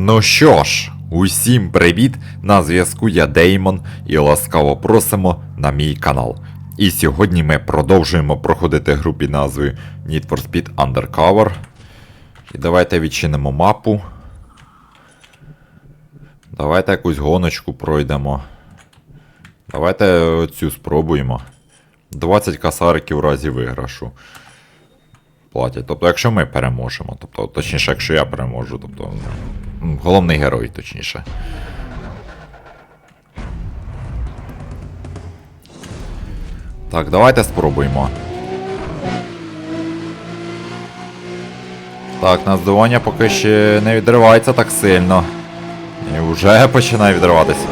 Ну що ж, усім привіт! На зв'язку я Деймон і ласкаво просимо на мій канал. І сьогодні ми продовжуємо проходити гру під назвою Need for Speed Undercover. І давайте відчинимо мапу. Давайте якусь гоночку пройдемо. Давайте цю спробуємо. 20 касариків у разі виграшу. Платять. Тобто, якщо ми переможемо, тобто, точніше, якщо я переможу, тобто. Головний герой, точніше. Так, давайте спробуємо. Так, наздування поки ще не відривається так сильно. І вже починає відриватися.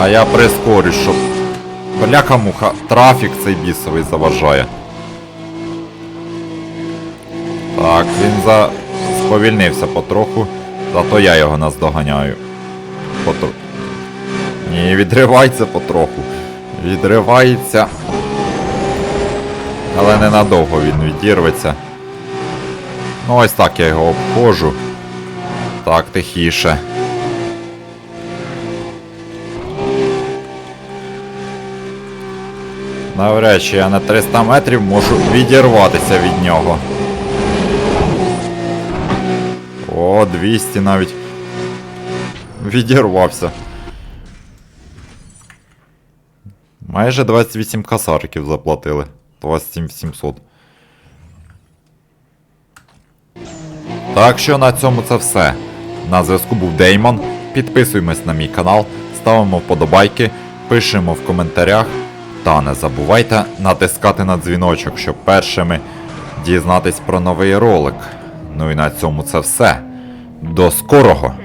А я прискорюсь, щоб. Бляха муха, трафік цей бісовий заважає. Так, він за... сповільнився потроху, зато я його наздоганяю. Потр... Ні, відривається потроху. Відривається. Але ненадовго він відірветься. Ну ось так я його обходжу. Так, тихіше. Навряд чи я на 300 метрів можу відірватися від нього. О, 200 навіть. Відірвався. Майже 28 касариків заплатили. 27 700. Так що на цьому це все. На зв'язку був Деймон. Підписуємось на мій канал, ставимо вподобайки, пишемо в коментарях. Та не забувайте натискати на дзвіночок, щоб першими дізнатись про новий ролик. Ну і на цьому це все. До скорого!